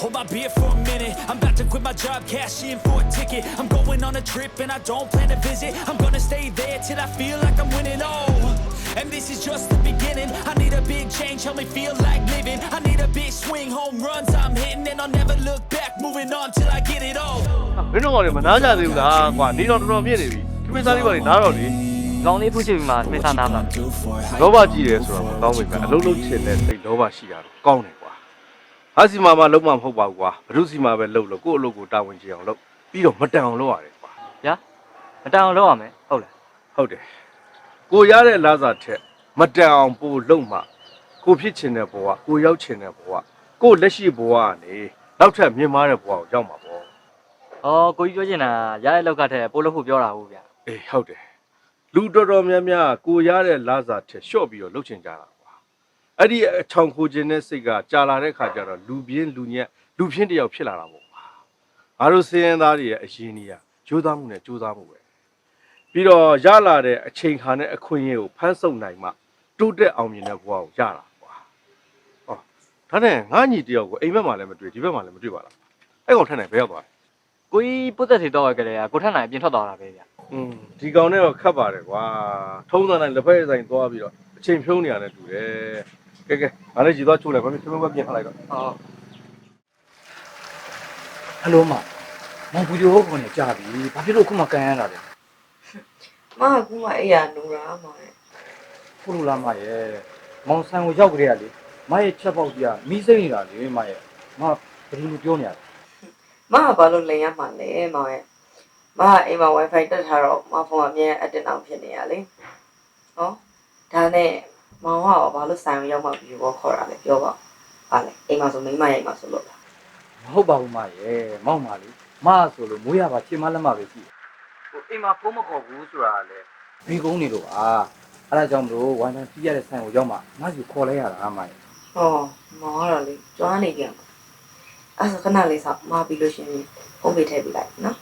Hold my beer for a minute. I'm about to quit my job, cash in for a ticket. I'm going on a trip and I don't plan to visit. I'm gonna stay there till I feel like I'm winning. Oh, and this is just the beginning. I need a big change, help me feel like living. I need a big swing, home runs I'm hitting, and I'll never look back. Moving on till I get it all. မင်းတို့ကောင်တွေမနာကြသေးဘူးလားကွာနေတော့တော်တော်မြင့်နေပြီခမင်းသားလေးပါနေနားတော့လေကောင်းလေးဖူးချပြီးမှသမင်းစားနာမှာလောဘကြီးတယ်ဆိုတော့မကောင်းဘူးဗျအလုံးလုံးချင်တဲ့စိတ်လောဘရှိတာတော့ကောင်းတယ် ကွာဟာစီမာမလုံးမမဟုတ်ပါဘူးကွာဘုရုစီမာပဲလှုပ်လို့ကိုယ့်အလုပ်ကိုတာဝန်ကျအောင်လုပ်ပြီးတော့မတန်အောင်လုပ်ရတယ်ကွာညာမတန်အောင်လုပ်ရမယ်ဟုတ်လားဟုတ်တယ်ကိုရတဲ့လာစာထက်မတန်အောင်ပို့လုပ်မှကိုဖြစ်ချင်တဲ့ဘဝကိုရောက်ချင်တဲ့ဘဝကိုလက်ရှိဘဝကနေနောက်ထပ်မြင့်မားတဲ့ဘဝကိုရောက်မှာပေါ့ဩကိုကြီးပြောချင်တာရတဲ့လောက်ကထက်ပို့လို့ဖို့ပြောတာဟုတ်ဗျာအေးဟုတ်တယ်လူတော်တော်များများကိုရတဲ့လာစာထက်လျှော့ပြီးတော့လုပ်ချင်ကြတာကွာ အဲ့ဒီအချောင်ခိုခြင်းတဲ့စိတ်ကကြာလာတဲ့ခါကျတော့လူပြင်းလူညက်လူဖြင်းတစ်ယောက်ဖြစ်လာတာပေါ့ကွာငါတို့စည်ရင်သားတွေရဲ့အရင်ကြီးကကြိုးစားမှုနဲ့ကြိုးစားမှုပဲပြီးတော့ရလာတဲ့အချိန်ခါနဲ့အခွင့်အရေးကိုဖမ်းဆုပ်နိုင်မှတိုးတက်အောင်မြင်တဲ့ဘဝကိုရတာကွာဟောဒါနဲ့ငါညီတယောက်ကိုအိမ်ဘက်မှာလည်းမတွေ့ဒီဘက်မှာလည်းမတွေ့ပါလားအဲ့ကောင်ထက်နိုင်ဘယ်ရောက်သွားလဲကိုကြီးပုတ်သက်စီတော့ရကြတယ်ကကိုထက်နိုင်အပြင်ထွက်သွားတာပဲဗျာอืมဒီကောင်နဲ့တော့ခတ်ပါတယ်ကွာထုံးစံတိုင်းလက်ဖက်ရည်ဆိုင်သွားပြီးတော့အချိန်ဖြုံးနေရတယ်တူတယ် ကဲကဲငါလည်းကြည်သွားချိုးလိုက်ဘာဖြစ်သမင်းဘက်ပြင်ခလိုက်တော့ဟောဟယ်လိုမမောင်ပူဂျိုဟုတ်ကနေကြာပြီဘာဖြစ်လို့ခုမှကန်ရတာလဲမကကူမအဲ့ရနူရာမရဲ့ဟုတ်လို့လားမရဲ့မောင်ဆန်ကိုရောက်ကြရလေမရဲ့ချက်ပေါက်ကြီးကမီးစိမ့်နေတာလေမရဲ့မဘယ်လိုပြောနေရလဲမကဘာလို့လိန်ရမှာလဲမောင်ရဲ့မကအိမ်မှာ wifi တက်ထားတော့မဖုန်းအမြဲအတင်အောင်ဖြစ်နေရလေဟောဒါနဲ့ မောင်ကဘာလို့ဆိုင်ရောက်မှပြီးတော့ခေါ်တာလဲပြောပါဘာလဲအိမ်မှာဆိုမိမရိုက်မှာဆိုလို့လားမဟုတ်ပါဘူးမရဲ့မောင်ပါလေမဆိုလို့မိုးရပါချင်မလက်မပဲရှိတယ်ဟိုအိမ်မှာဖုန်းမခေါ်ဘူးဆိုတာလေပြီးကုန်းနေလို့ပါအဲ့ဒါကြောင့်မလို့ဝိုင်းဝိုင်းပြရတဲ့ဆိုင်ကိုရောက်မှငါ့စီခေါ်လိုက်ရတာမရဲ့ဟောမောင်ကတော့လေကြွားနေကြမှာအဲ့ဒါခဏလေးဆောက်မပြီးလို့ရှိရင်ဖုန်းပေးထည့်ပေးလိုက်နော်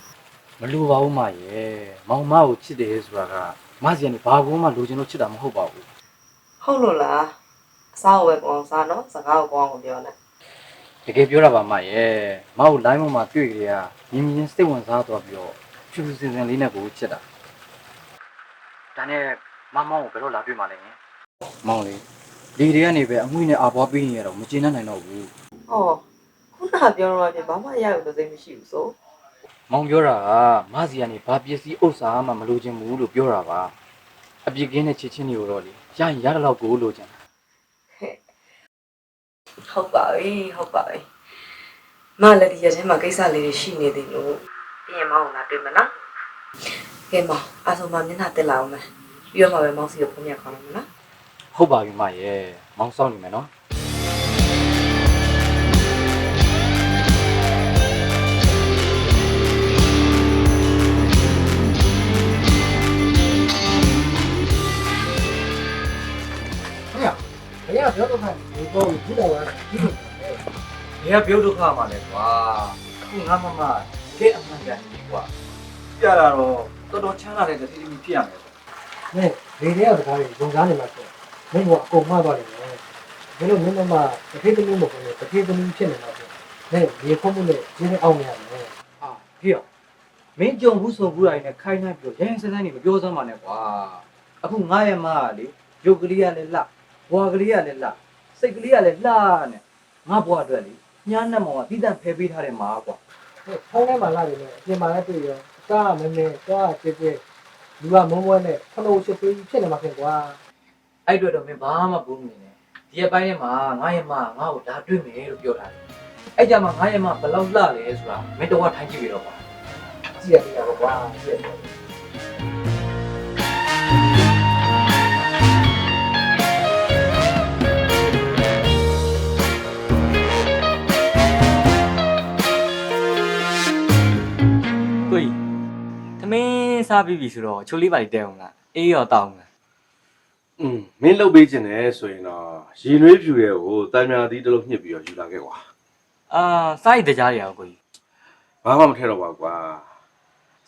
မလိုပါဘူးမရဲ့မောင်မကိုချစ်တယ်ဆိုတာကမစီကနေဘာကူမှလိုချင်လို့ချစ်တာမဟုတ်ပါဘူး ဟုတ်လို့လားအစားကိုပဲကောင်းစားနော်စကားကိုကောင်းအောင်ပြောနေတကယ်ပြောတာပါမရဲ့မောက် line ပေါ်မှာတွေ့ကြရမြင်းမြင်းစိတ်ဝင်စားသွားပြီးတော့ဖြူဖြူစင်စင်လေးနဲ့ကိုချစ်တာဒါနဲ့မမောင်ကိုဘယ်တော့လာတွေ့မှလဲမောင်လေးဒီတွေကနေပဲအငွေ့နဲ့အာပွားပေးနေရတော့မကျေနပ်နိုင်တော့ဘူးဟောခုနပြောတော့ပြဘာမှရရလို့သိမရှိဘူးဆိုမောင်ပြောတာကမစီကနေဘာပစ္စည်းဥစ္စာမှမလိုချင်ဘူးလို့ပြောတာပါအပြစ်ကင်းတဲ့ချစ်ချင်းတွေကိုတော့လေ ရရင်ရတဲ့လောက်ကိုလိုချင်တာဟုတ်ပါပြီဟုတ်ပါပြီမလည်းဒီရက်ထဲမှာကိစ္စလေးတွေရှိနေသေးလို့ပြင်ရင်မောင်းလာတွေ့မလားကဲမောင်အဆုံမမျက်နှာတက်လာအောင်မယ်ပြီးတော့မှပဲမောင်စီကိုဖုန်းမြခေါ်ရမယ်နော်ဟုတ်ပါပြီမရဲ့မောင်စောင့်နေမယ်နော် ဘယ်ကပြောတော့မှဒီပေါ်ကိုထူတော်လာဒီလို။နေရပြောဒုက္ခမှာလဲကွာ။အခုငါမမကဲအမှန်ကန်ကြီးကွာ။ပြတာတော့တော်တော်ချမ်းသာတဲ့တတိတိဖြစ်ရမယ်ပေါ့နဲ့လေတွေကစကားတွေလုံစားနေမှာဆိုမင်းကအကုန်မှသွားတယ်မင်းတို့မင်းမမတစ်ခေတ်သမီးမဟုတ်ဘူးတစ်ခေတ်သမီးဖြစ်နေမှာဆိုနဲ့ရေဖုံးမှုနဲ့ရင်းနေအောင်နေရတယ်။ဟာဖေရောမင်းကြုံဘူးဆိုဘူးတိုင်းနဲ့ခိုင်းနှိုင်းပြီးတော့ရိုင်းစမ်းစမ်းနေမပြောစမ်းပါနဲ့ကွာ။အခုငါရဲ့မကလေရုပ်ကလေးကလည်းလှ ဘွားကလေးကလည်းလှစိတ်ကလေးကလည်းလှနဲ့ငါဘွားအတွက်လေညာနဲ့မောင်ကတိတန့်ဖယ်ပေးထားတဲ့မာကွာဖုံးထဲမှာလာတယ်လေအပြင်မှာလည်းတွေ့ရောအကားမမဲသွားကြည့်ကြည့်လူကမုံမွဲနဲ့ခလို့ရှိသေးဖြစ်နေမှာဖြစ်ကွာ။အဲ့အတွက်တော့မင်းဘာမှဘူးမနေနဲ့။ဒီအပိုင်းထဲမှာငါရဲ့မငါ့ကိုဒါတွေ့မယ်လို့ပြောထားတယ်။အဲ့ကြမှာငါရဲ့မဘယ်လောက်လှလဲဆိုတာမင်းတော့ထိုင်ကြည့်ပြီးတော့ကွာကြည့်ရတာကွာကြည့်ရမ စားပြီးပြီဆိုတော့ချိုလေးပါလေးတဲအောင်လားအေးရောတောင်းလားอืมမင်းလှုပ်ပေးခြင်းနဲ့ဆိုရင်တော့ရေနွေးဖြူရဲ့ကိုတန်မြာသီးတစ်လုံးညှစ်ပြီးတော့ယူလာခဲ့ကွာအာစားရတဲ့ကြားရအောင်ကိုကြီးဘာမှမထည့်တော့ပါကွာ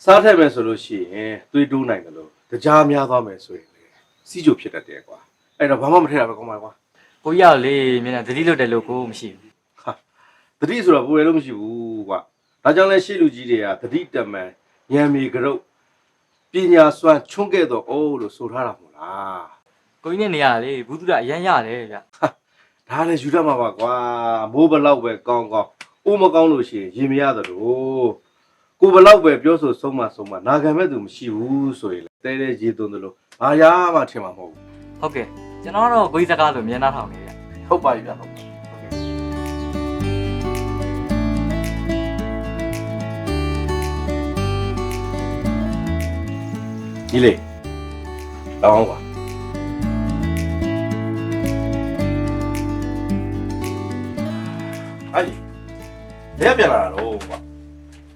စားထည့်မယ်ဆိုလို့ရှိရင်သွေးတိုးနိုင်တယ်လို့တကြားများသွားမယ်ဆိုရင်လေစီးကြိုဖြစ်တတ်တယ်ကွာအဲ့တော့ဘာမှမထည့်တာပဲကောင်းပါကွာကိုကြီးရောက်လေမျက်နှာသတိလွတ်တယ်လို့ကိုမရှိဘူးဟာတတိဆိုတော့ဘူးရလို့မရှိဘူးကွာဒါကြောင့်လဲရှေ့လူကြီးတွေကတတိတမန်ဉာဏ်မီကရုတ် ပညာစွမ်းချွန်းခဲ့တော့အိုးလို့ဆိုထားတာမဟုတ်လားကိုကြီးနဲ့နေရလေဘူးသူရအရန်ရတယ်ဗျဒါလည်းယူတတ်မှာပါကွာမိုးဘလောက်ပဲကောင်းကောင်းအိုးမကောင်းလို့ရှိရင်ရင်မရသလိုကိုဘလောက်ပဲပြောဆိုဆုံးမဆုံးမနာခံမဲ့သူမရှိဘူးဆိုရင်လေတဲတဲရေသွန်းသလိုဘာရမှထင်မှာမဟုတ်ဘူးဟုတ်ကဲ့ကျွန်တော်ကတော့ကိုကြီးစကားဆိုမျက်နှာထောင်နေဗျဟုတ်ပါပြီဗျာဟုတ် ဒီလေလောင်းပါအဲ့ဒီဘယ်ပြန်လာတာတော့ကွာ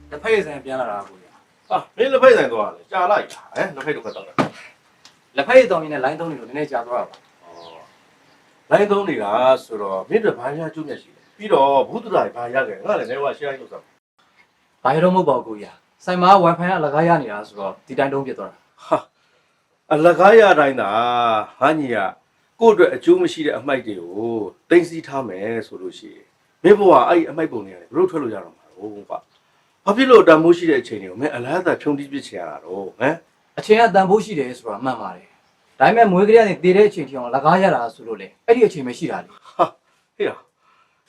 တစ်ဖက်ဆိုင်ပြန်လာတာကိုရဟာမင်းလက်ဖိတ်ဆိုင်သွားတယ်ကြာလိုက်တာဟဲ့လက်ဖိတ်တော့ခက်တော့တယ်လက်ဖက်ရည်တောင်းရင်းနဲ့ line သုံးနေလို့နည်းနည်းကြာသွားတာပါလိုင်းသုံးနေတာဆိုတော့မင်းတို့ဘာများကျုံးမြတ်ရှိလဲပြီးတော့ဘုဒ္ဓရာဘာရခဲ့ငါလည်းနေဝါရှင်းလိုက်လို့ဆိုဘာရတော့မဟုတ်ပါဘူးကိုရဆိုင်မှာ wifi အလကားရနေတာဆိုတော့ဒီတိုင်းတုံးပြသွားတာ ဟာအလကားရတိုင်းသာဟာညီကကိုယ့်အတွက်အကျိုးမရှိတဲ့အမိုက်တွေကိုတင်စီထားမယ်ဆိုလို့ရှိရင်မင်းဘဝအဲ့ဒီအမိုက်ပုံတွေကနေဘလို့ထွက်လို့ရတော့မှာဟုတ်ကွာဘာဖြစ်လို့တန်မိုးရှိတဲ့အချိန်တွေကိုမင်းအလားအသာဖြုံးတီးပစ်ချင်ရတာတော့ဟမ်အချိန်ကတန်ဖိုးရှိတယ်ဆိုတာမှန်ပါတယ်ဒါပေမဲ့မွေးကလေးကနေတည်တဲ့အချိန်ထိအောင်လကားရတာဆိုလို့လေအဲ့ဒီအချိန်ပဲရှိတာလေဟာဟေ့ရ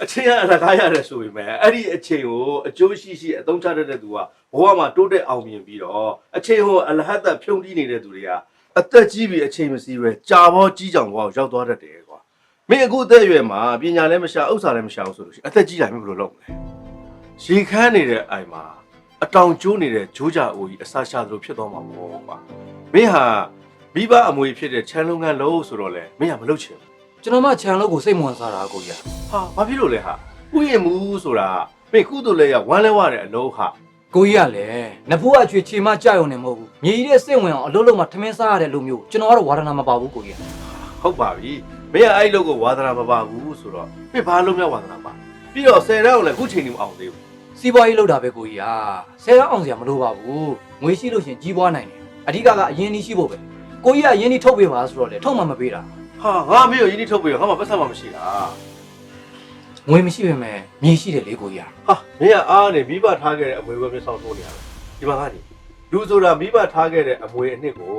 အချိန်ကအလကားရတယ်ဆိုပေမဲ့အဲ့ဒီအချိန်ကိုအကျိုးရှိရှိအသုံးချတတ်တဲ့သူကဘဝမှာတိုးတက်အောင်မြင်ပြီးတော့အချိန်ကိုအလဟတ်သက်ဖြုံးတီးနေတဲ့သူတွေကအသက်ကြီးပြီးအချိန်မစည်းပဲကြာဘောကြီးကြောင်ဘဝကိုရောက်သွားတတ်တယ်ကွာမင်းအခုအသက်အရွယ်မှာပညာလည်းမရှာဥစ္စာလည်းမရှာဘူးဆိုလို့ရှိရင်အသက်ကြီးလာမင်းဘယ်လိုလုပ်မလဲရေခမ်းနေတဲ့အိမ်မှာအတောင်ကျိုးနေတဲ့ဂျိုးကြအိုကြီးအစာရှာသလိုဖြစ်သွားမှာပေါ့ကွာမင်းဟာမိဘအမွေဖြစ်တဲ့ချမ်းလုံးကန်းလို့ဆိုတော့လေမင်းကမလုပ်ချင်ဘူး ကျွန်တော်မှခြံလို့ကိုစိတ်မဝင်စားတာကိုရဟာဘာဖြစ်လို့လဲဟာဥယျာဉ်မူဆိုတာမေကုသိုလ်လဲရဝမ်းလဲဝတဲ့အလုံးဟာကိုကြီးကလည်းနဖို့အချွေချေမကြရုံနဲ့မဟုတ်ဘူးမြေကြီးတဲ့စိတ်ဝင်အောင်အလုပ်လုပ်မှထမင်းစားရတဲ့လူမျိုးကျွန်တော်ကတော့ဝါဒနာမပါဘူးကိုကြီးဟုတ်ပါပြီမင်းကအဲ့လိုကိုဝါသနာမပါဘူးဆိုတော့မင်းဘာလုံးမြောက်ဝါသနာပါပြီးတော့ဆယ်တန်းကိုလည်းအခုချိန်ကြီးမအောင်သေးဘူးစီးပွားရေးလုပ်တာပဲကိုကြီးဟာဆယ်ရအောင်စရာမလိုပါဘူးငွေရှိလို့ရှရင်ကြီးပွားနိုင်တယ်အဓိကကအရင်ကြီးရှိဖို့ပဲကိုကြီးကအရင်ကြီးထုတ်ပေးပါဆိုတော့လေထုတ်မှမပေးတာ ဟာငါမင်းကိုရင်းနှီးထုတ်ပြီးတော့ငါမှပတ်သက်မှမရှိတာငွေမရှိပေမဲ့မြေရှိတယ်လေကိုကြီးဟာဟာမင်းကအားနဲ့မိဘထားခဲ့တဲ့အမွေပဲမဆောင်ထိုးနေရတယ်ဒီမှာကနေလူဆိုတာမိဘထားခဲ့တဲ့အမွေအနှစ်ကို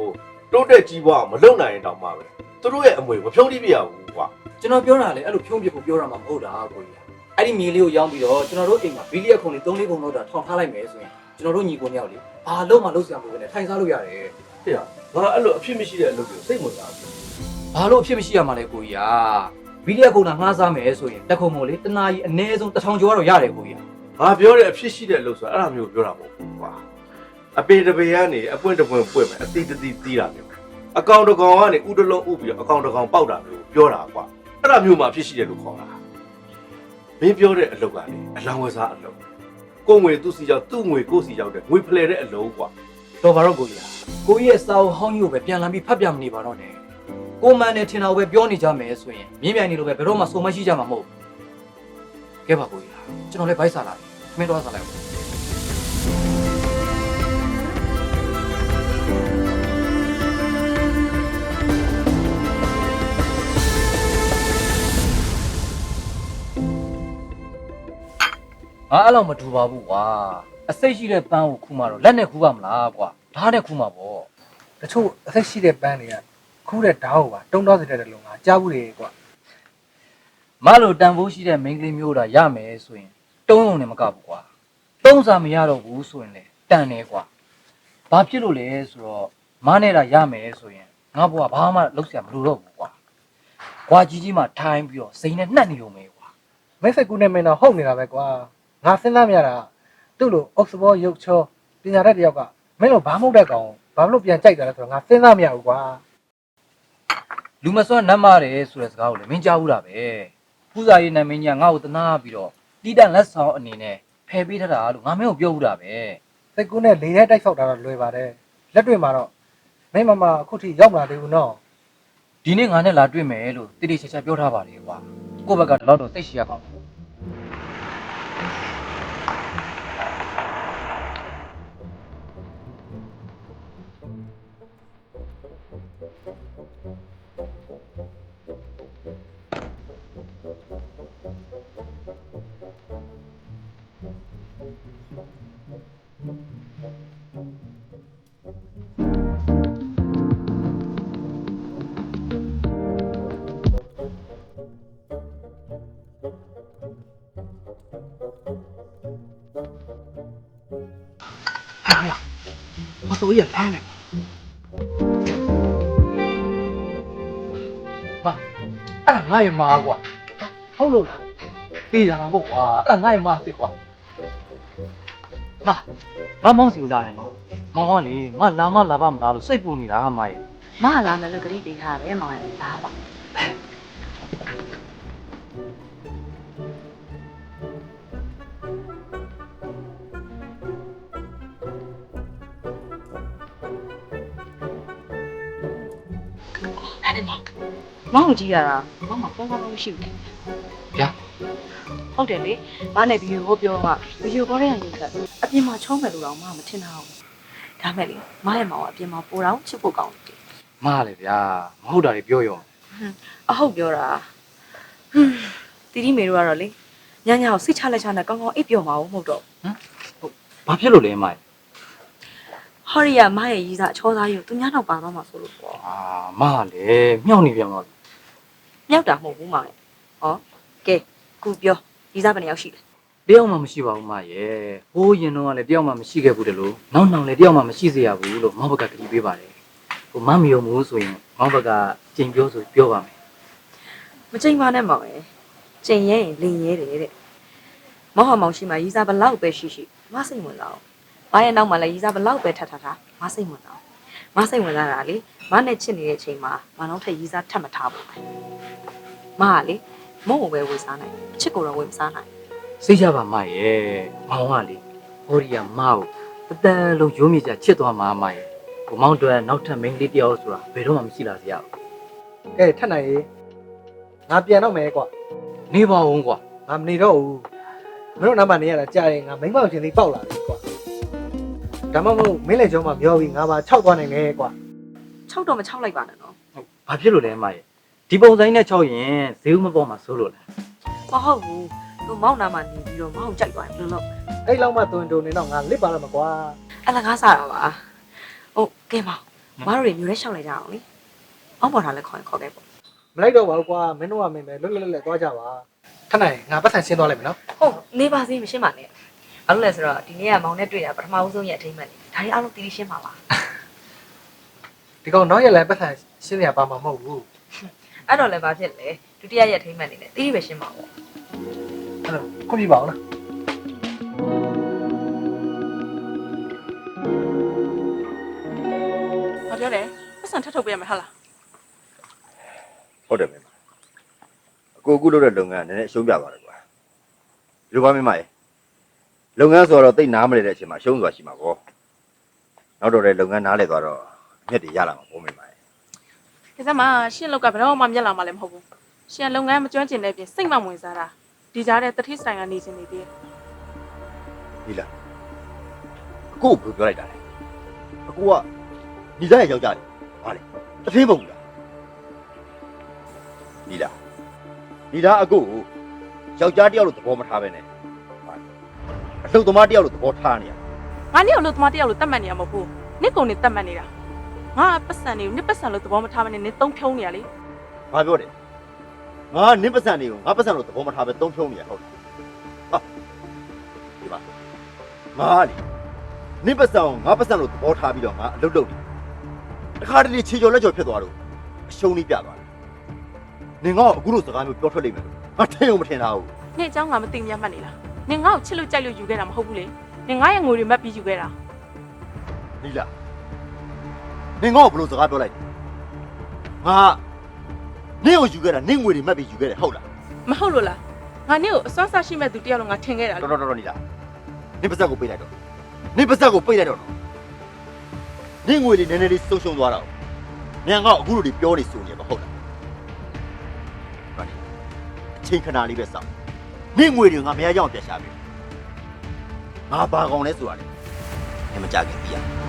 တိုးတက်ကြီးပွားအောင်မလုပ်နိုင်ရင်တောင်မှပဲသူတို့ရဲ့အမွေကိုဖြုံးတိပြရဘူးကွာကျွန်တော်ပြောတာလေအဲ့လိုဖြုံးပြဖို့ပြောတာမှမဟုတ်တာကိုကြီးဟာအဲ့ဒီမြေလေးကိုရောင်းပြီးတော့ကျွန်တော်တို့အိမ်မှာဘီလီယက်ခုံလေး3လေးခုံလောက်တာထောင်ထားလိုက်မယ်ဆိုရင်ကျွန်တော်တို့ညီကိုညောက်လေဘာလို့မှလုပ်စရာမလိုဘဲနဲ့ထိုင်စားလို့ရတယ်ဟေ့ရငါအဲ့လိုအဖြစ်မရှိတဲ့အလုပ်ကိုစိတ်ဝင်စားဘူး ဘာလို့အဖြစ်မရှိရမှာလဲကိုကြီးဟာဘီလီယက်ခုံတာငှားစားမယ်ဆိုရင်တက်ခုံမို့လေတနာကြီးအနည်းဆုံးတစ်ထောင်ကျော်တော့ရတယ်ကိုကြီးဟာ။ငါပြောတဲ့အဖြစ်ရှိတဲ့အလုပ်ဆိုတာအဲ့ဒါမျိုးပြောတာမဟုတ်ဘူးကွာ။အပေတပေကနေအပွင့်တပွင့်ပွင့်မယ်အတိတတိတီးတာမျိုး။အကောင်တကောင်ကနေဥတလုံးဥပြီးတော့အကောင်တကောင်ပေါက်တာမျိုးပြောတာကွာ။အဲ့ဒါမျိုးမှအဖြစ်ရှိတယ်လို့ခေါ်တာ။မင်းပြောတဲ့အလုပ်ကလေအလောင်းဝစားအလုပ်။ကိုယ်ငွေသူ့စီရောက်သူ့ငွေကိုယ်စီရောက်တဲ့ငွေဖလှယ်တဲ့အလုပ်ကွာတော့ဘာတော့ကိုကြီးဟာကိုကြီးရဲ့စာအုပ်ဟောင်းကြီးကိုပဲပြန်လာပြီးဖတ်ပြမနေပါတော့နဲ့ ကိုမန်နဲ့ထင်တာကိုပဲပြောနေကြမယ်ဆိုရင်မြင်းမြိုင်နေလို့ပဲဘယ်တော့မှစုံမရှိကြမှာမဟုတ်ဘူးကဲပါကိုကြီးဟာကျွန်တော်လည်းဗိုက်စားလာပြီမင်းတော့စားလိုက်အောင်ငါအဲ့လောက်မထူပါဘူးကွာအစိတ်ရှိတဲ့ပန်းကိုခူးမှတော့လက်နဲ့ခူးပါမလားကွာဓာတ်နဲ့ခူးမှာပေါ့တချို့အသက်ရှိတဲ့ပန်းတွေက ခူးတဲ့ဓာတ်ဟောပါတုံတော့စတဲ့လုံကကြားဘူးလေကွာမလို့တန်ဖိုးရှိတဲ့မိန်းကလေးမျိုးတာရမယ်ဆိုရင်တုံးုံနဲ့မကဘူးကွာတုံးစာမရတော့ဘူးဆိုရင်လေတန်တယ်ကွာဘာဖြစ်လို့လဲဆိုတော့မနဲ့တာရမယ်ဆိုရင်ငါဘွားဘာမှလုပ်စရာမလိုတော့ဘူးကွာကွာကြီးကြီးမှထိုင်ပြီးတော့စိန်နဲ့နှက်နေုံပဲကွာမိတ်ဆက်ကူနဲ့မင်းတော့ဟုတ်နေတာပဲကွာငါစဉ်းစားမရတာသူ့လိုအော့စဘောရုပ်ချောပညာတတ်တယောက်ကမင်းလိုဘာမဟုတ်တဲ့ကောင်ဘာမလို့ပြန်ကြိုက်ကြလဲဆိုတော့ငါစဉ်းစားမရဘူးကွာ လူမစွမ်းနမ်းမာတယ်ဆိုတဲ့စကားကိုလည်းမင်းကြားဘူးတာပဲဖူးစာရေးနာမည်ကြီးကငါ့ကိုတနာပြီးတော့တီးတန့်လက်ဆောင်အနေနဲ့ဖယ်ပေးထားတာလို့ငါမင်းကိုပြောဘူးတာပဲစိတ်ကူနဲ့လေထဲတိုက်ဆောက်တာတော့လွယ်ပါတယ်လလက်တွေ့မှာတော့မင်းမမအခုထိရောက်မလာသေးဘူးနော်ဒီနေ့ငါနဲ့လာတွေ့မယ်လို့တိတိကျကျပြောထားပါလေကွာကိုယ့်ဘက်ကဒီလောက်တော့သိရှိရပါဘူး မစိုးရလမ်းနေအဲ့ဒါငါ့ရဲ့မာကွာဟုတ်လို့လားသိကြတာပေါ့ကွာအဲ့ဒါငါ့ရဲ့မာစစ်ကွာမငါမောင်းစီလာတယ်မောင်းကလေငါလာမလာပါမလားလို့စိတ်ပူနေတာဟာမရဲ့မလာမယ်လို့ဂရိတင်ထားပဲမောင်ရလာပါ မောင်ကြီးရတာမောင်မကောင်းကောင်းမရှိဘူးဗျာဟုတ်တယ်လေမနဲ့ဗီဒီယိုပြောမှဗီဒီယိုကောတဲ့ရင်ကအပြင်မှာချုံးမယ်လို့တော့မမထင်တာဘူးဒါမဲ့လေမရဲ့မောင်ကအပြင်မှာပိုတော့ချစ်ဖို့ကောင်းတယ်မလေဗျာမဟုတ်တာတွေပြောရောအဟုတ်ပြောတာဟွန်းတီတီမေတို့ကတော့လေညညကိုစိတ်ချလက်ချနဲ့ကောင်းကောင်းအိပ်ပျော်မှာမဟုတ်တော့ဘာဖြစ်လို့လဲမရဲ့ဟော်ရီယာမရဲ့ရီးစားအချောသားကြီးကိုသူညနောက်ပါတော့မှာဆိုလို့ပေါ့အာမလေမြောက်နေပြန်တော့ မြောက်တာမဟုတ်ဘူးမောင်ရဲ့ဟောကဲခုပြောရီးစားဘယ်နှယောက်ရှိလဲတယောက်မှမရှိပါဘူးမရဲ့ဟိုးရင်တော့ကလည်းတယောက်မှမရှိခဲ့ဘူးတလို့နောက်နောက်လည်းတယောက်မှမရှိစေရဘူးလို့မောင်ဘက်ကကြည့်ပေးပါတယ်ဟိုမမယုံဘူးဆိုရင်မောင်ဘက်ကကြင်ပြောဆိုပြောပါမယ်မချိန်ပါနဲ့မောင်ရဲ့ချိန်ရဲရင်လင်ရဲတယ်တဲ့မောင်ဟာမောင်ရှိမှရီးစားဘလောက်ပဲရှိရှိမစိတ်ဝင်စားအောင်မရဲ့နောက်မှလည်းရီးစားဘလောက်ပဲထပ်ထပ်ထားမစိတ်ဝင်စားအောင် မစိတ်ဝင်စားတာလေမနဲ့ချစ်နေတဲ့အချိန်မှာမနောက်ထပ်ရီးစားထပ်မထားဘူးမကလေမုံကိုပဲဝေစားနိုင်အချစ်ကိုတော့ဝေမစားနိုင်စိတ်ချပါမရဲ့မောင်ကလေဟိုရီယာမကိုတတန်လုံးရိုးမြေချချစ်သွားမှာမရဲ့ဟိုမောင်တို့နောက်ထပ်မိန်းကလေးတယောက်ဆိုတာဘယ်တော့မှမရှိလာစေရဘူးကဲထက်နိုင်ရေးငါပြန်တော့မယ်ကွာနေပါဦးကွာငါမနေတော့ဘူးမင်းတို့နားမှာနေရတာကြားရင်ငါမိမ့်မောက်ချင်းလေးပေါက်လာတယ်ကွာ ဒါမှမဟုတ်မင်းလည်းကျောင်းမှာမျောပြီးငါပါခြောက်သွားနိုင်တယ်ကွာ၆တော့မ၆လိုက်ပါနဲ့နော်ဘာဖြစ်လို့လဲမရဲ့ဒီပုံစံနဲ့ချောက်ရင်ဈေးဥမပေါ်မှာစိုးလို့လဲမဟုတ်ဘူးသူမောက်နာမှာနေပြီးတော့မောက်ကြိုက်သွားရင်ဘယ်လိုလုပ်အဲ့လောက်မှတွင်တွင်နေတော့ငါလစ်ပါတော့မကွာအလကားစားတာပါဟုတ်ကဲမောင်မတို့တွေမျိုးရဲရှောက်လိုက်ကြအောင်လေအောက်ပေါ်ထားလဲခေါ်ရင်ခေါ်ခဲ့ပေါ့မလိုက်တော့ပါဘူးကွာမင်းတို့ကမင်းပဲလွတ်လွတ်လပ်လပ်သွားကြပါထက်နိုင်ငါပတ်စံရှင်းသွားလိုက်မယ်နော်ဟုတ်နေပါစေမရှင်းပါနဲ့ ဘာလို့လဲဆိုတော့ဒီနေ့ကမောင်နဲ့တွေ့တာပထမဦးဆုံးရဲ့အထိမ့်မှန်နေဒါတွေအားလုံးတီးတီးရှင်းပါလားဒီကောင်နောက်ရက်လည်းပတ်စံရှင်းရပါမှာမဟုတ်ဘူးအဲ့တော့လည်းဘာဖြစ်လဲဒုတိယရဲ့အထိမ့်မှန်နေတယ်တီးတီးပဲရှင်းပါပေါ့အဲ့တော့ခွင့်ပြပါအောင်လား။ဘာပြောလဲ။ပတ်စံထပ်ထုတ်ပေးရမယ်ဟာလားဟုတ်တယ်မင်းမအကိုအခုလုပ်တဲ့လုပ်ငန်းကနည်းနည်းအရှုံးပြသွားတယ်ကွာဒီလိုပါမင်းမရေ လုပ်ငန်းဆိုတော့တိတ်နားမလဲတဲ့အချိန်မှာအရှုံးဆိုတာရှိမှာပေါ့နောက်တော့လည်းလုပ်ငန်းနားလဲသွားတော့မြက်တွေရလာမှာပေါ့မင်းမရေ။ဒီစက်မှာရှင့်လောက်ကဘယ်တော့မှမျက်လာမှလည်းမဟုတ်ဘူး။ရှင့်လုပ်ငန်းမကျွမ်းကျင်တဲ့ပြင်စိတ်မှဝင်စားတာ။ဒီကြားတဲ့တတိစတိုင်ကနေချင်နေသေးတယ်ဒီလားအကိုကိုဘယ်လိုပြောလိုက်တာလဲအကိုကညီသားရဲ့ယောက်ျားလေဟာလေတထင်းပုံဘူးလားဒီလားဒီလားအကိုကိုယောက်ျားတယောက်လို့သဘောမထားပဲနဲ့ဟာလေ အလုပ်သမားတယောက်လို့သဘောထားနေရ ။ငါနေ့ကိုလို့သမားတယောက်လို့တတ်မှတ်နေရမဟုတ်ဘူး။နေ့ကုန်နေတတ်မှတ်နေတာ။ငါပတ်စံတွေကိုနေ့ပတ်စံလို့သဘောမထားမနဲ့နေ့သုံးဖြုံးနေရလေ ဘာပြောတယ်ငါနင်းပစံတွေကိုငါပစံလို့သဘောမထားပဲတုံးဖြုံးနေရဟုတ်လားဟာဒီပါငါလေနင်းပစံကိုငါပစံလို့သဘောထားပြီးတော့ငါအလုပ်လုပ်နေတခါတလေခြေကျော်လက်ကျော်ဖြစ်သွားတော့အရှုံးလေးပြသွားတယ်နင်ငါ့ကိုအခုလိုစကားမျိုးပြောထွက်လိမ့်မယ်လို့ငါထင်ုံမထင်တာဘူး ။နေ့အเจ้าငါမသိမြတ်မှတ်နေလား။ နေ့ငါ့ကိုချစ်လို့ကြိုက်လို့ယူခဲ့တာမဟုတ်ဘူးလေ။နေ့ငါရဲ့ငွေတွေမတ်ပြီးယူခဲ့တာနီလာနင်ငါ့ကိုဘယ်လိုစကားပြောလိုက်လဲငါနင့်ကိုယူခဲ့တာနင့်ငွေတွေမှတ်ပြီးယူခဲ့တယ်ဟုတ်လား။မဟုတ်လို့လား။ငါနေ့ကိုအစွမ်းစားရှိမဲ့သူတယောက်လို့ငါထင်ခဲ့တာလေတော်တော်တော်တော်နီလာနင်ပစံကိုပိတ်လိုက်တော့နင်ပစံကိုပိတ်လိုက်တော့နော်နင့်ငွေတွေနည်းနည်းလေးဆုံးရှုံးသွားတာ။မြန်ကအခုလိုတွေပြောနေဆိုနေပါဟုတ်လား။ဘာလဲအချိန်ခဏလေးပဲစောင့်။ နင့်ငွေတွေငါမရကြအောင်ပြန်ရှာပြီ။ငါဘာကောင်လဲဆိုတာလေ။အမကြခင်ပြရ။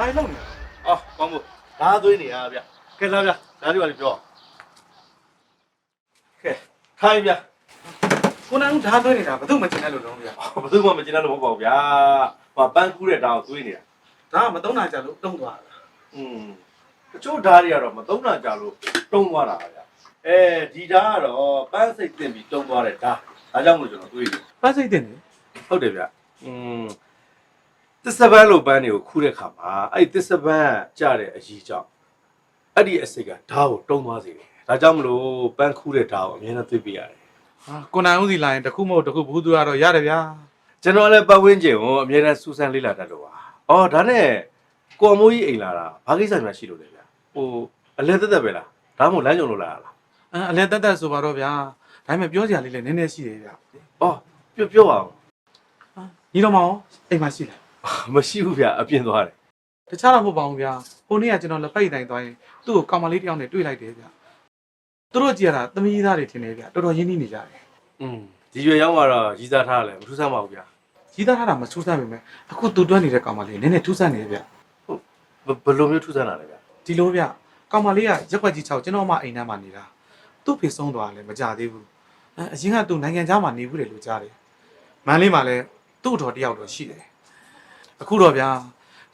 ဘာလို့လဲအော်ကောင်းမို့ဓာသွင်းနေရဗျကဲလာဗျဓာလေးပါလေးပြောကဲ ထိုင်ဗျ ကိုနိုင်ဦးဓာတ်သွင်းနေတာဘယ်သူမှမကျင်တဲ့လို့လုံးဗျာ ဘယ်သူမှမကျင်တတ်လို့မဟုတ်ပါဘူးဗျာဟိုပန်းကူးတဲ့ဓာကိုသွင်းနေတာ ဒါကမသုံးနိုင်ကြလို့တုံးသွားတာ อืมတချို့ဓာတ်တွေကတော့မသုံးတာကြလို့တုံးသွားတာဗျအဲဒီဓာတ်ကတော့ပန်းစိတ်တင်ပြီးတုံးသွားတဲ့ဓာတ်ဒါကြောင့်မို့ကျွန်တော်တွေးတယ် ပတ်စိတ်တင်နေ ဟုတ်တယ်ဗျอืมသစ္စာပန်းလိုပန်းတွေကိုခူးတဲ့ခါမှာအဲ့ဒီသစ္စာပန်းကြတဲ့အရေးကြောင့်အဲ့ဒီအစိတ်ကဓာတ်ကိုတုံးသွားစေတယ် ဒါကြောင့်မလို့ပန်းခူးတဲ့ဓာတ်ကိုအမြဲတမ်းတွေးပြရတယ်ဟာကိုနိုင်ဦးစီလာရင်တစ်ခုမဟုတ်တစ်ခုဘူးသူကတော့ရတယ်ဗျာကျွန်တော်လည်းပတ်ဝန်းကျင်ကိုအမြဲတမ်းစူးစမ်းလေ့လာတတ်လို့ပါအော်ဒါနဲ့ကိုအမိုးကြီးအိမ်လာတာဘာကိစ္စများရှိလို့လဲဗျဟိုအလဲသက်သက်ပဲလားဒါမှမဟုတ်လမ်းကြုံလို့လာတာလားအဲအလဲတက်တက်ဆိုပါတော့ဗျာဒါပေမဲ့ပြောစရာလေးလည်းနည်းနည်းရှိတယ်ဗျာအော်ပြောပြောပါဦးညီတော်မအောင်အိမ်မှာရှိလားမရှိဘူးဗျအပြင်းသွားတယ်တခြားတော့မဟုတ်ပါဘူးဗျာဟိုနေ့ကကျွန်တော်လက်ပိတ်တိုင်းသွားရင်သူ့ကိုကောင်မလေးတစ်ယောက်နဲ့တွေ့လိုက်တယ်ဗျာ သူတို့ကြည့်ရတာသမီးသားတွေထင်တယ်ဗျာတော်တော်ရင်းနှီးနေကြတယ်อืมဒီရွယ်ရောက်တော့ရည်စားထားတယ်မထူးဆန်းပါဘူးဗျကြီးသားထားတာမထူးဆန်းပေမဲ့အခုသူတွန်းနေတဲ့ကောင်မလေးနည်းနည်းထူးဆန်းနေတယ်ဗျာဘဘယ်လိုမျိုးထူးဆန်းတာလဲဗျဒီလိုဗျကောင်မလေးကရက်ွက်ကြီး6ကျွန်တော်မှအိမ်ထဲမှာနေတာသူ့ဖေဆုံးသွားတယ်မကြသေးဘူးအဲအရင်ကသူနိုင်ငံခြားမှာနေဘူးတယ်လို့ကြားတယ်မန်းလေးမှာလည်းသူ့တော်တယောက်တော့ရှိတယ်အခုတော့ဗျာ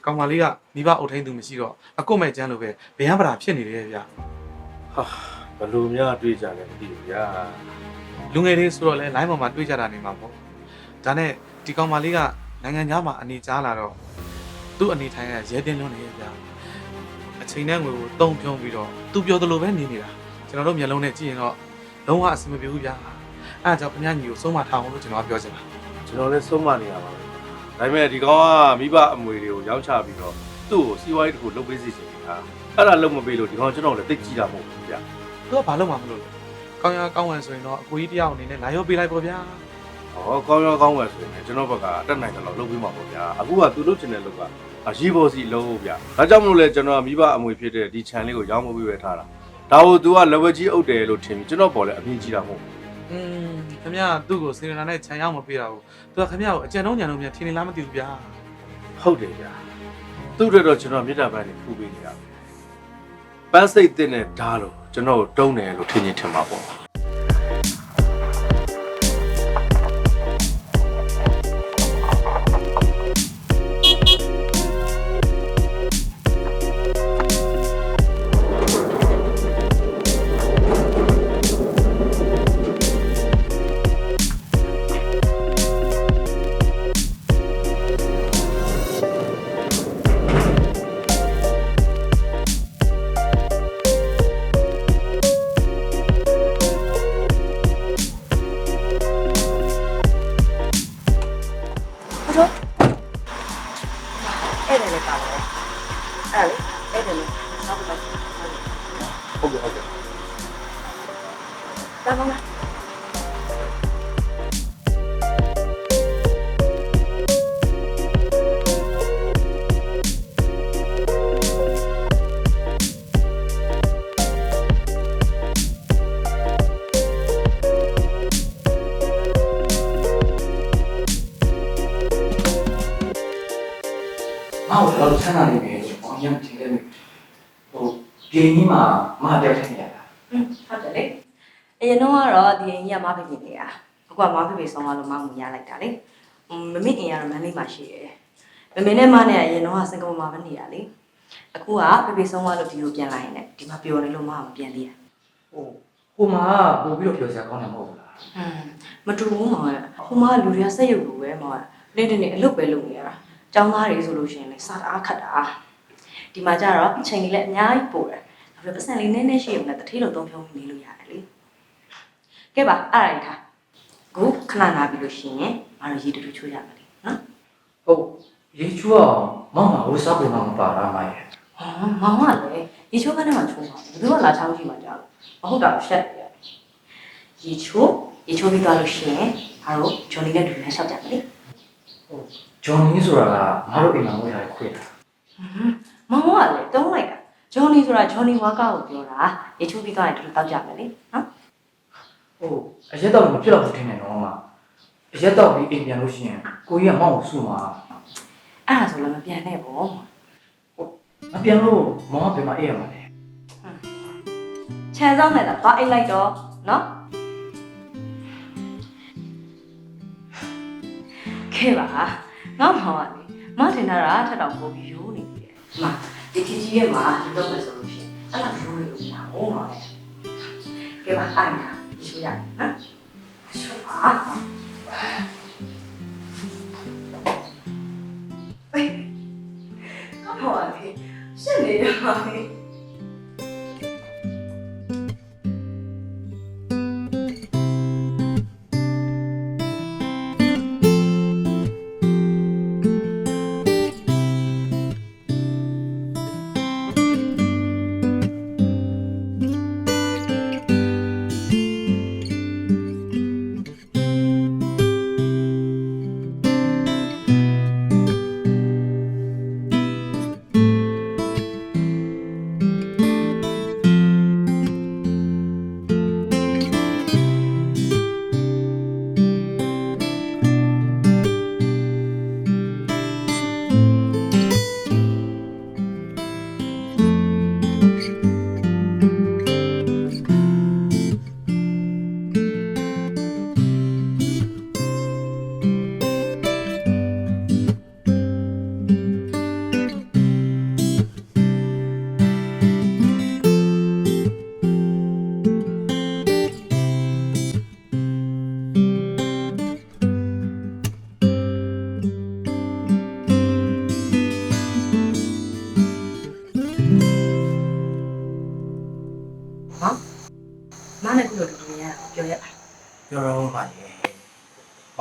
ကောင်မလေးကမိဘအုပ်ထိန်သူမရှိတော့အကုတ်မဲ့ကျန်းလို့ပဲဗျယံပရာဖြစ်နေတယ်ဗျာဟာ ဘယ်လိုများတွေးကြလဲမသိဘူးဗျာလူငယ်လေးဆိုတော့လဲ line ပေါ်မှာတွေ့ကြတာနေမှာပေါ့ဒါနဲ့ဒီကောင်မလေးကနိုင်ငံခြားမှာအနေကြားလာတော့သူ့အနေထိုင်ကရဲတင်းလွန်းနေရဲ့ဗျာအချိန်နဲ့ငွေကိုတုံပြုံးပြီးတော့သူပြောသလိုပဲနေနေတာကျွန်တော်တို့မျက်လုံးနဲ့ကြည့်ရင်တော့လုံးဝအဆင်မပြေဘူးဗျာအဲဒါကြောင့်ခင်ဗျာညီကိုဆုံးမထားအောင်လို့ကျွန်တော်ကပြောချင်တာကျွန်တော်လည်းဆုံးမနေရပါပဲဒါပေမဲ့ဒီကောင်ကမိဘအမွေတွေကိုရောင်းချပြီးတော့သူ့ကိုစီးပွားရေးတစ်ခုလုပ်ပေးစီချင်နေတာအဲ့ဒါလုပ်မပေးလို့ဒီကောင်ကျွန်တော်လည်းသိကြည့်တာမဟုတ်ဘူးဗျာ သူကဘာလို့မှမလုပ်လို့ကောင်းရကောင်းဝင်ဆိုရင်တော့အကိုကြီးတယောက်အနေနဲ့လာရောပေးလိုက်ပေါ့ဗျာ ဟောကောင်းရောကောင်းဝယ်ဆိုရင်လည်းကျွန်တော်ဘက်ကအတက်နိုင်တယ်လို့လုပ်ပေးမှာပေါ့ဗျာအခုကသူလုပ်ချင်တဲ့လုပ်ကအရေးပေါ်စီလုပ်ဗျာဒါကြောင့်မလို့လဲကျွန်တော်မိဘအမွေဖြစ်တဲ့ဒီ channel လေးကိုရောင်းမပေးပဲထားတာဒါကို तू က level ကြီးအုပ်တယ်လို့ထင်ပြီးကျွန်တော်ပေါ်လဲအမြင်ကြီးတာမဟုတ်ဘူး อืมခင်ဗျာသူ့ကိုစေရနာနဲ့ခြံရောက်မပေးတာဘူးသူကခင်ဗျာကိုအကြံတော့ညံတော့မြန်ထင်နေလားမသိဘူးဗျာ ဟုတ်တယ်ဗျာသူ့အတွက်တော့ကျွန်တော်မေတ္တာပန်းနေဖူးပေးနေရမယ်ပန်းစိတ်တင်တဲ့ဓာတ်လို့ ကျွန်တော်ကိုတုံးတယ်လို့ထင်ရင်ထင်ပါပေါ့ အရင်တော့ကတော့ဒီအင်ကြီးကမဖေဖေနေတာအခုကမဖေဖေဆောင်းလာလို့မမူရလိုက်တာလေမမေအင်ကတော့မန်းလေးမှာရှိတယ်မမေနဲ့မနဲ့အရင်တော့ကစင်ကာပူမှာပဲနေတာလေအခုကဖေဖေဆောင်းသွားလို့ဒီလိုပြန်လာရင်လည်းဒီမှာပျော်နေလို့မအောင်ပြန်သေးရဟိုဟိုမှာပို့ပြီးတော့ပြောစရာကောင်းတယ်မဟုတ်ဘူးလားอืมမတူဘူးမောင်ရဟိုမှာလူတွေကစက်ရုပ်လိုပဲမောင်ရနေ့တနေ့အလုပ်ပဲလုပ်နေရတာចောင်းသားတွေဆိုလို့ရှိရင်လည်းစားတာခတ်တာဒီမှာကျတော့ချိန်ကြီးလည်းအများကြီးပို့တယ်ဒါပေမဲ့ပတ်စံလေးနည်းနည်းရှိရင်လည်းတထီးလုံးသုံးဖြုံးနေလို့ရတယ်လေ ကဲပါအဲ့ဒါကြီးထားခုခဏနာပြီလို့ရှိရင်ငါတို့ရေတူတူချိုးရမယ်လေနော်ဟုတ်ရေချူအောင်မမောင်ကဝစားပုံမှမပါလားမရဲ့ဟောမောင်ကလည်းရေချိုးခန်းထဲမှာချုံပါဘယ်သူကလာချောင်းကြည့်မှကြောက်မဟုတ်တာရှက်တယ်ရေချိုးရေချိုးပြီးသွားလို့ရှိရင်အားတို့ဂျွန်နီနဲ့ဒူနဲ့ရှောက်ကြမယ်လေဂျွန်နီဆိုတာကငါတို့အိမ်မှာဝယ်ရတဲ့ခွေတာမောင်ကလည်းတုံးလိုက်တာဂျွန်နီဆိုတာဂျွန်နီဝါကာကိုပြောတာရေချိုးပြီးသွားရင်တူတောက်ကြမယ်လေနော် ဟုတ်အရက်တော့မဖြစ်တော့ဘူးထင်တယ်နော်မအရက်တော့ပြီးအိမ်ပြန်လို့ရှိရင်ကိုကြီးကမောင်ကိုစုမှာအဲ့ဒါဆိုလည်းမပြန်နဲ့ပေါ့မပြန်လို့မောင်ကပြန်မအေးရမှာလေခြံဆောင်နဲ့တော့သွားအိတ်လိုက်တော့နော်ခဲပါငါမောင်ကလေမထင်တာကထက်တော့ပိုပြီးရိုးနေပြီလေဒီမှာဒီကြီးကြီးရဲ့မှာဒီတော့မယ်ဆိုလို့ရှိရင်အဲ့လိုရိုးနေလို့မရဘူးနော်ကဲပါအိုင်နာရှိ ရနော်ရှိပါအေးဟောလေရှင်းနေ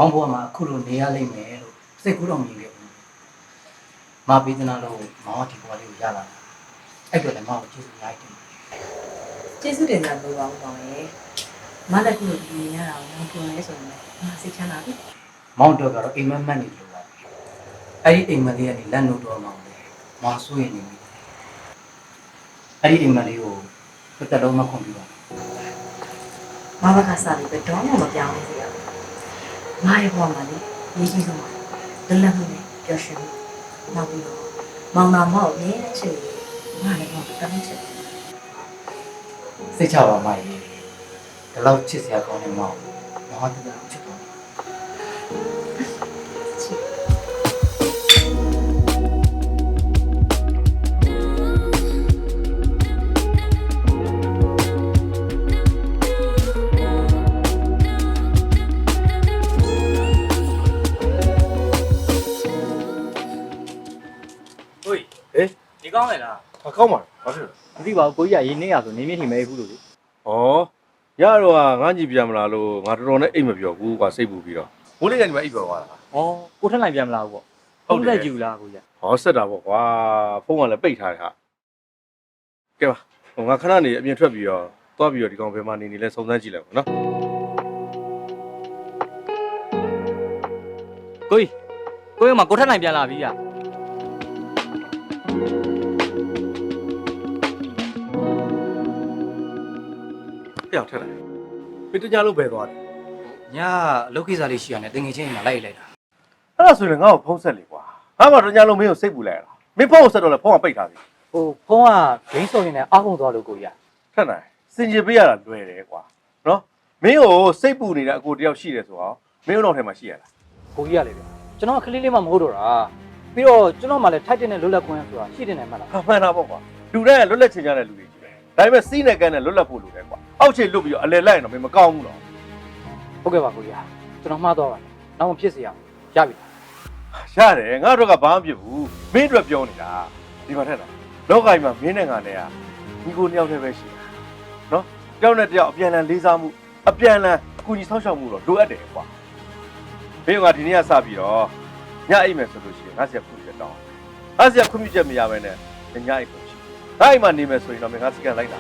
င်ဘွားမှာအခုလိုနေရလိမ့်မယ်လို့စိတ်ကူးတော့မြင်ခဲ့ဘူးမပေးသနာလို့မောင်ကဒီဘွားလေးကိုရလာတာအဲ့တော့လည်းမောင်ကိုကျေးဇူးအများကြီးတင်တယ်ကျေးဇူးတင်ကြလို့ပါဦးပါရဲ့မနဲ့ခုလိုလူတွေရတာကိုပြောရဲဆိုရင်မစိတ်ချမ်းသာပြီမောင်တော့ကတော့အိမ်မက်မက်နေလို့ပါအဲ့ဒီအိမ်မက်လေးကနေလက်နှုတ်တော့မောင်လေမောင်ဆိုးရင်နေပြီအဲ့ဒီအိမ်မက်လေးကိုတစ်သက်လုံးမခွန်ပြပါမဘကစားပြီးတော့မှမပြောင်းဘူး စီရမရဲ့ဘဝမှာလေရေးကြီးဆုံးပါလွတ်လပ်မှုနဲ့ပျော်ရွှင်မှုနောက်ပြီးတော့မောင်နာမောက်ရဲ့ချစ်မလည်းတော့တမ်းချစ်စိတ်ချပါမရေဒီလောက်ချစ်စရာကောင်းတဲ့မောင်မောင်ကတည်းကချစ်တော့ ဒီကောင်းလေလားအကောင်းပါဘာဖြစ်လဲမသိပါဘူးကိုကြီးကရင်းနေရဆိုနေမြင့်ထိမဲဘူးလို့လေဩရတော့ကငါကြည့်ပြန်မလားလို့ငါတော်တော်နဲ့အိတ်မပြောဘူးကွာစိတ်ပူပြီးတော့မိုးလေးကဒီမှာအိတ်ပြောသွားတာဩကိုထက်လိုက်ပြန်မလားဘူးပေါ့ဟုတ်တယ်ကြည့်လားကိုကြီးဟောဆက်တာပေါ့ကွာဖုန်းကလည်းပိတ်ထားတယ်ဟာကဲပါဟိုငါခဏနေအပြင်ထွက်ပြီးတော့သွားပြီးတော့ဒီကောင်ဘယ်မှာနေနေလဲစုံစမ်းကြည့်လိုက်ပါနော်ကိုကြီးကိုကြီးကကိုထက်လိုက်ပြန်လာပြီက ပြောက်ထက်လိုက်ပြတကြလို့ပဲသွားတယ်ညာအလုပ်ကိစ္စလေးရှိရတယ်တင်ငယ်ချင်းအိမ်မှာလိုက်လိုက်တာအဲ့ဒါဆိုရင်ငါ့ကိုဖုန်းဆက်လေကွာငါမှတော့ညလုံးမင်းကိုစိတ်ပူလိုက်ရတာမင်းဖုန်းကိုဆက်တော့လဲဖုန်းကပိတ်ထားပြီဟိုဖုန်းကဂိမ်းဆော်ရင်လည်းအားကုန်သွားလို့ကိုကြီးထက်နိုင်စင်ကြယ်ပေးရတာလွယ်တယ်ကွာနော်မင်းကိုစိတ်ပူနေတဲ့အကိုတယောက်ရှိတယ်ဆိုတော့မင်းတို့ထဲမှာရှိရလားကိုကြီးရလေဗျကျွန်တော်ကလေးလေးမှမဟုတ်တော့တာပြီးတော့ကျွန်တော်မှလည်းထိုက်တဲ့နဲ့လွတ်လပ်ခွင့်ဆိုတာရှိတယ်နဲ့မှလားဟာမှန်တာပေါ့ကွာလူတိုင်းကလွတ်လပ်ချင်ကြတဲ့လူတွေကြီးပဲ ဒါပေမဲ့စီးနဲ့ကန်းနဲ့လွတ်လပ်ဖို့လိုတယ်ကွာအောက်ခြေလွတ်ပြီးတော့အလယ်လိုက်ရင်တော့မင်းမကောင်းဘူးတော့ဟုတ်ကဲ့ပါကိုကြီးကျွန်တော်မှားတော့ပါနောက်မှဖြစ်စီရအောင်ရပြီရတယ်ငါတို့ကဘာမှမဖြစ်ဘူးမင်းတို့ပြောနေတာဒီမှာထက်တာလောကကြီးမှာမင်းနဲ့ငါနဲ့ကညီကိုနှစ်ယောက်တည်းပဲရှိတာနော်တယောက်နဲ့တယောက်အပြန်အလှန်လေးစားမှုအပြန်အလှန်အကူအညီဆောက်ရှောက်မှုတော့လိုအပ်တယ်ကွာမင်းကဒီနေ့ကစပြီးတော့ညအိမ်မယ်ဆိုလို့ရှိရင်ငါဆက်ခုချက်တောင်းအားစရာခွင့်ပြုချက်မရဘဲနဲ့ညအိမ်ကိုရှိဒါ အိမ်မှာနေမယ်ဆိုရင်တော့မင်းငါစကန်လိုက်တာ